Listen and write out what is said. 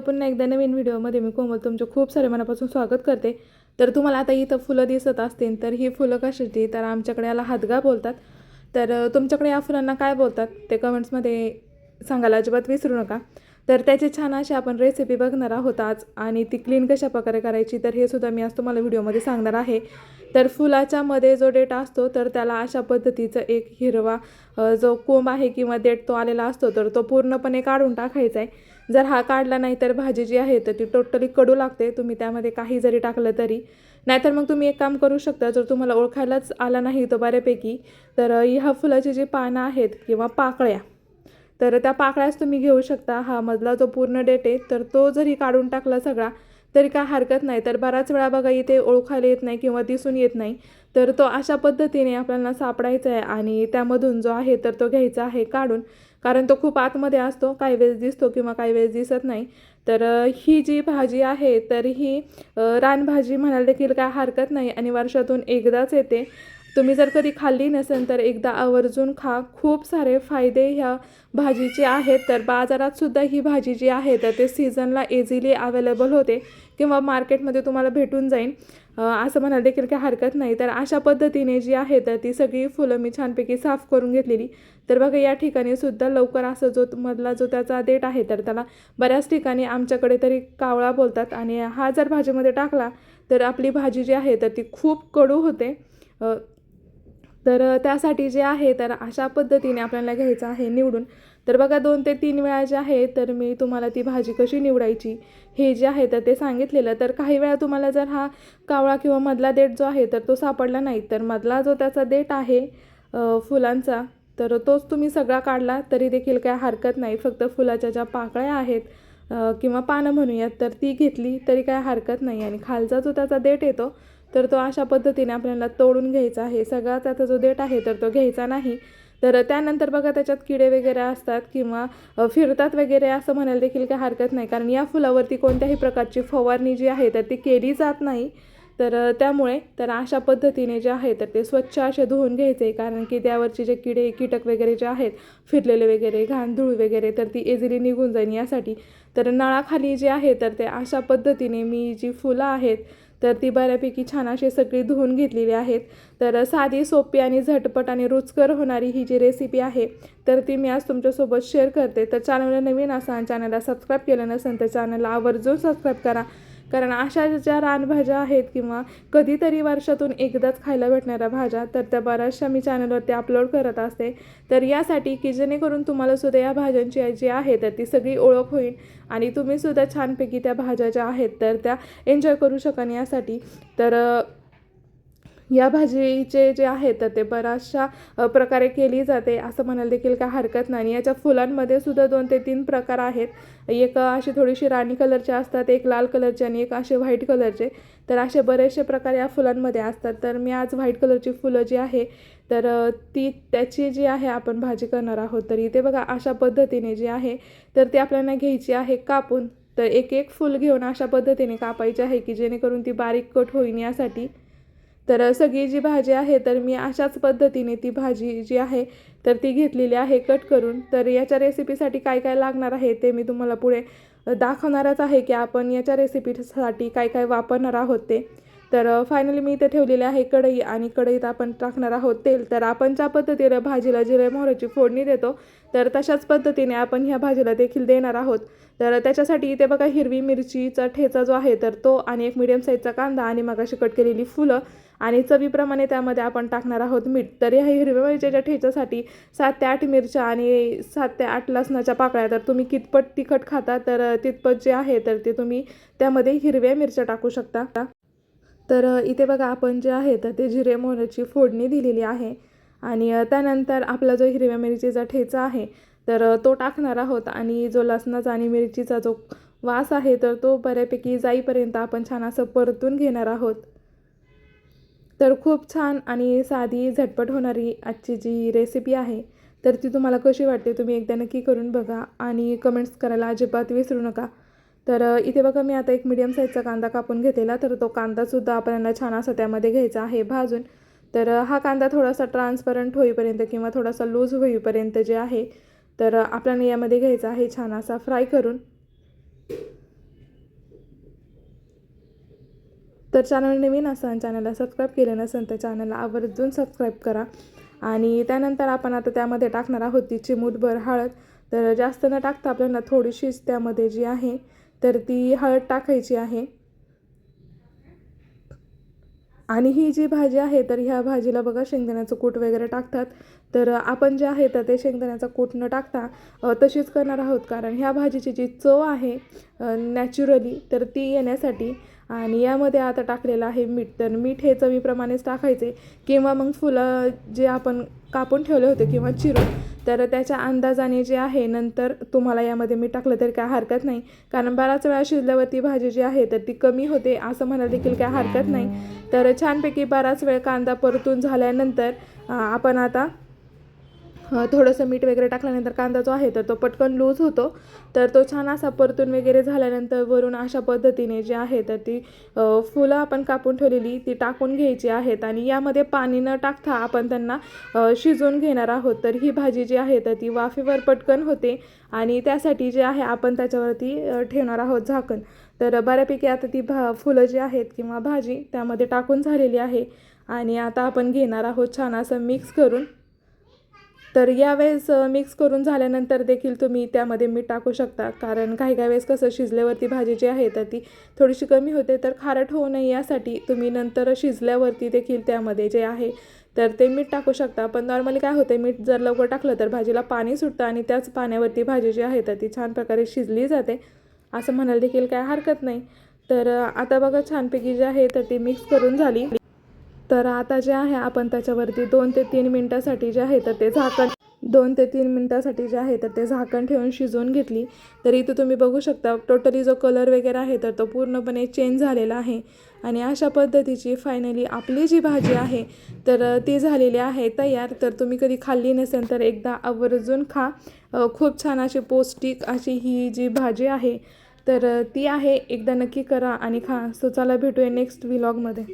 पुन्हा एकदा नवीन व्हिडिओमध्ये मी कोमल तुमचं खूप सारे मनापासून स्वागत करते. तर तुम्हाला आता इथं फुलं दिसत असतील तर ही फुलं कशाची? तर आमच्याकडे याला हातगा बोलतात. तर तुमच्याकडे या फुलांना काय बोलतात ते कमेंट्समध्ये सांगायला अजिबात विसरू नका. तर त्याची छान अशी आपण रेसिपी बघणार आहोत आज. आणि ती क्लीन कशा प्रकारे करायची तर हे सुद्धा मी आज तुम्हाला व्हिडिओमध्ये सांगणार आहे. तर फुलाच्यामध्ये जो डेटा असतो तर त्याला अशा पद्धतीचं एक हिरवा जो कोंब आहे किंवा देठ तो आलेला असतो तर तो पूर्णपणे काढून टाकायचा आहे जर हा काढला नाही तर भाजी जी आहे तर ती टोटली कडू लागते. तुम्ही त्यामध्ये काही जरी टाकलं तरी. नाहीतर मग तुम्ही एक काम करू शकता जर तुम्हाला ओळखायलाच आला नाही तो बऱ्यापैकी तर ह्या फुलाची जी पानं आहेत किंवा पाकळ्या तर त्या पाकळ्याच तुम्ही घेऊ शकता. हा मधला जो पूर्ण डेट आहे तर तो जरी काढून टाकला सगळा तरी काय हरकत नाही. तर बराच वेळा बघा इथे ओळखायला येत नाही किंवा दिसून येत नाही. तर तो अशा पद्धतीने आपल्याला सापडायचा आहे आणि त्यामधून जो आहे तर तो घ्यायचा आहे काढून. कारण तो खूप आतमध्ये असतो काही वेळेस दिसतो किंवा काही वेळेस दिसत नाही. तर ही जी भाजी आहे तर ही रानभाजी म्हणायला देखील काय हरकत नाही आणि वर्षातून एकदाच येते. तुम्ही जर कधी खाल्ली नसेल तर एकदा आवर्जून खा. खूप सारे फायदे ह्या भाजीचे आहेत. तर बाजारात सुद्धा ही भाजी जी आहे तर ते सीझनला इझिली अवेलेबल होते किंवा मार्केटमध्ये तुम्हाला भेटून जाईल. असं म्हणायला देखील काही हरकत नाही. तर अशा पद्धतीने जी आहे तर ती सगळी फुलं मी छानपैकी साफ करून घेतलेली. तर बघा या ठिकाणी सुद्धा लवकर असं जो मधला जो त्याचा देठ आहे तर त्याला बऱ्याच ठिकाणी आमच्याकडे तरी कावळा बोलतात. आणि हा जर भाजीमध्ये टाकला तर आपली भाजी जी आहे तर ती खूप कडू होते. तर त्यासाठी जे आहे तर अशा पद्धतीने आपल्याला घ्यायचं आहे निवडून. तर बघा दोन ते तीन वेळा जे आहे तर मी तुम्हाला ती भाजी कशी निवडायची हे जे आहे तर ते सांगितलेलं. तर काही वेळा तुम्हाला जर हा कावळा किंवा मधला देठ जो आहे तर तो सापडला नाही. तर मधला जो त्याचा देठ आहे फुलांचा तर तोच तुम्ही सगळा काढला तरी देखील काय हरकत नाही. फक्त फुलाच्या ज्या पाकळ्या आहेत किंवा पानं म्हणूयात तर ती घेतली तरी काय हरकत नाही. आणि खालचा जो त्याचा देठ येतो तर तो अशा पद्धतीने आपल्याला तोडून घ्यायचा आहे. सगळा त्याचा जो देठ आहे तर तो घ्यायचा नाही. तर त्यानंतर बघा त्याच्यात किडे वगैरे असतात किंवा फिरतात वगैरे असं म्हणायला देखील काही हरकत नाही. कारण या फुलावरती कोणत्याही प्रकारची फवारणी जी आहे तर ती केली जात नाही. तर त्यामुळे तर अशा पद्धतीने जे आहे तर ते स्वच्छ असे धुवून घ्यायचे. कारण की त्यावरचे जे किडे कीटक वगैरे जे आहेत फिरलेले वगैरे घाण धूळ वगैरे तर ती इझिली निघून जाईल यासाठी. तर नळाखाली जे आहे तर ते अशा पद्धतीने मी जी फुलं आहेत तर ती बऱ्यापैकी छान अशी सगळी धुवून घेतलेली आहेत. तर साधी सोपी आणि झटपट आणि रुचकर होणारी ही जी रेसिपी आहे तर ती मी आज तुमच्यासोबत शेअर करते. तर चॅनलला नवीन असाल चॅनलला सबस्क्राईब केलं नसेल तर चॅनलला आवर्जून सबस्क्राईब करा. कारण अशा ज्या रानभाज्या आहेत किंवा कधीतरी वर्षातून एकदाच खायला भेटणाऱ्या भाज्या तर त्या बऱ्याचशा मी चॅनलवरती अपलोड करत असते. तर यासाठी की जेणेकरून तुम्हाला सुद्धा या भाज्यांची जी आहे तर ती सगळी ओळख होईल आणि तुम्ही सुद्धा छानपैकी त्या भाज्या ज्या आहेत तर त्या एन्जॉय करू शकाल यासाठी. तर या भाजीचे जे आहे तर ते बऱ्याचशा प्रकारे केली जाते. असं म्हणायला देखील काय हरकत नाही. याच्या फुलांमध्ये सुद्धा दोन ते तीन प्रकार आहेत. एक अशी थोडीशी राणी कलरचे असतात एक लाल कलरचे आणि एक असे व्हाईट कलरचे. तर असे बरेचसे प्रकार या फुलांमध्ये असतात. तर मी आज व्हाईट कलरची फुलं जी आहे तर ती त्याची जी आहे आपण भाजी करणार आहोत. तर इथे बघा अशा पद्धतीने जी आहे तर ती आपल्याला घ्यायची आहे कापून. तर एक एक फुल घेऊन अशा पद्धतीने कापायची आहे की जेणेकरून ती बारीक कट होईन यासाठी. तर सगळी जी भाजी आहे तर मी अशाच पद्धतीने ती भाजी जी आहे तर ती घेतलेली आहे कट करून. तर याच्या रेसिपीसाठी काय काय लागणार आहे ते मी तुम्हाला पुढे दाखवणारच आहे की आपण याच्या रेसिपीसाठी काय काय वापरणार आहोत ते. तर फायनली मी इथे ठेवलेली आहे कढई आणि कढईत आपण टाकणार आहोत तेल. तर आपण ज्या पद्धतीने भाजीला जिरे मोहराची फोडणी देतो तर तशाच पद्धतीने आपण ह्या भाजीला देखील देणार आहोत. तर त्याच्यासाठी इथे बघा हिरवी मिरचीचा ठेचा जो आहे तर तो आणि एक मिडियम साईजचा कांदा आणि मगाशी कट केलेली फुलं आणि चवीप्रमाणे त्यामध्ये आपण टाकणार आहोत मीठ. तर ह्या हिरव्या मिरच्याच्या ठेच्यासाठी सात ते आठ मिरच्या आणि सात ते आठ लसणाच्या पाकळ्या. तर तुम्ही कितपत तिखट खाता तर तितपत जे आहे तर ते तुम्ही त्यामध्ये हिरव्या मिरच्या टाकू शकता. तर इथे बघा आपण जे आहे तर ते जिरे मोहराची फोडणी दिलेली आहे. आणि त्यानंतर आपला जो हिरव्या मिरचीचा ठेचा आहे तर तो टाकणार आहोत. आणि जो लसणाचा आणि मिरचीचा जो वास आहे तर तो बऱ्यापैकी जाईपर्यंत आपण छान असं परतून घेणार आहोत. तर खूप छान आणि साधी झटपट होणारी आजची जी रेसिपी आहे तर ती तुम्हाला कशी वाटते तुम्ही एकदा नक्की करून बघा. आणि कमेंट्स करायला अजिबात विसरू नका. तर इथे बघा मी आता एक मीडियम साईजचा कांदा कापून घेतलेला. तर तो कांदासुद्धा आपल्याला छान असा त्यामध्ये घ्यायचा आहे भाजून. तर हा कांदा थोडासा ट्रान्सपरंट होईपर्यंत किंवा थोडासा लूज होईपर्यंत जे आहे तर आपल्याला यामध्ये घ्यायचा आहे छान असा फ्राय करून. तर चॅनल नवीन असा चॅनलला सबस्क्राईब केलं नसेल तर चॅनलला आवर्जून सबस्क्राईब करा. आणि त्यानंतर आपण आता त्यामध्ये टाकणार आहोत ती चिमूटभर हळद. तर जास्त न टाकता आपल्याला थोडीशीच त्यामध्ये जी आहे तर ती हळद टाकायची आहे. आणि ही जी भाजी आहे तर ह्या भाजीला बघा शेंगदाण्याचं कूट वगैरे टाकतात. तर आपण जे आहे तर ते शेंगदाण्याचा कूट न टाकता तशीच करणार आहोत. कारण ह्या भाजीची जी चव आहे नॅचरली तर ती येण्यासाठी आणि यामध्ये आता टाकलेलं आहे मीठ. तर मीठ हे चवीप्रमाणेच टाकायचे. किंवा मग फुलं जे आपण कापून ठेवले होते किंवा चिरून तर त्याच्या अंदाजाने जे आहे नंतर तुम्हाला यामध्ये मी टाकलं तरी काय हरकत नाही. कारण बराच वेळा शिजल्यावरती भाजी जी आहे तर ती कमी होते असं म्हणायला देखील काय हरकत नाही. तर छानपैकी बराच वेळ कांदा परतून झाल्यानंतर आपण आता थोडंसं मीठ वगैरे टाकल्यानंतर कांदा जो आहे तर तो पटकन लूज होतो. तर तो छान असा परतून वगैरे झाल्यानंतर वरून अशा पद्धतीने जे आहे तर ती फुलं आपण कापून ठेवलेली ती टाकून घ्यायची आहेत आणि यामध्ये पाणी न टाकता आपण त्यांना शिजवून घेणार आहोत. तर ही भाजी जी आहे तर ती वाफेवर पटकन होते आणि त्यासाठी जे आहे आपण त्याच्यावरती ठेवणार आहोत झाकण. तर बऱ्यापैकी आता ती भा फुलं जी आहेत किंवा भाजी त्यामध्ये टाकून झालेली आहे आणि आता आपण घेणार आहोत छान असं मिक्स करून. तर यावेळेस मिक्स करून झाल्यानंतर देखील तुम्ही त्यामध्ये मीठ टाकू शकता. कारण काही काही वेळेस कसं शिजल्यावरती भाजी जी आहे तर ती थोडीशी कमी होते तर खारट होऊ नये यासाठी तुम्ही नंतर शिजल्यावरती देखील त्यामध्ये जे आहे तर ते मीठ टाकू शकता. पण नॉर्मली काय होते मीठ जर लवकर टाकलं तर भाजीला पाणी सुटतं आणि त्याच पाण्यावरती भाजी जी आहे तर ती छान प्रकारे शिजली जाते. असं म्हणायला देखील काय हरकत नाही. तर आता बघा छानपैकी जी आहे तर ती मिक्स करून झाली. तर आता जे आहे आपण त्याच्यावरती दोन ते तीन मिनटासाठी जे आहे तर ते झाकण दोन ते तीन मिनटासाठी जे आहे तर ते झाकण ठेवून शिजवून घेतली. तर इथं तुम्ही बघू शकता टोटली जो कलर वगैरे आहे तर तो पूर्णपणे चेंज झालेला आहे. आणि अशा पद्धतीची फायनली आपली जी भाजी आहे तर ती झालेली आहे तयार. तर तुम्ही कधी खाल्ली नसेल तर एकदा आवर्जून खा. खूप छान अशी पौष्टिक अशी ही जी भाजी आहे तर ती आहे. एकदा नक्की करा आणि खा. सो चला भेटूया नेक्स्ट व्लॉगमध्ये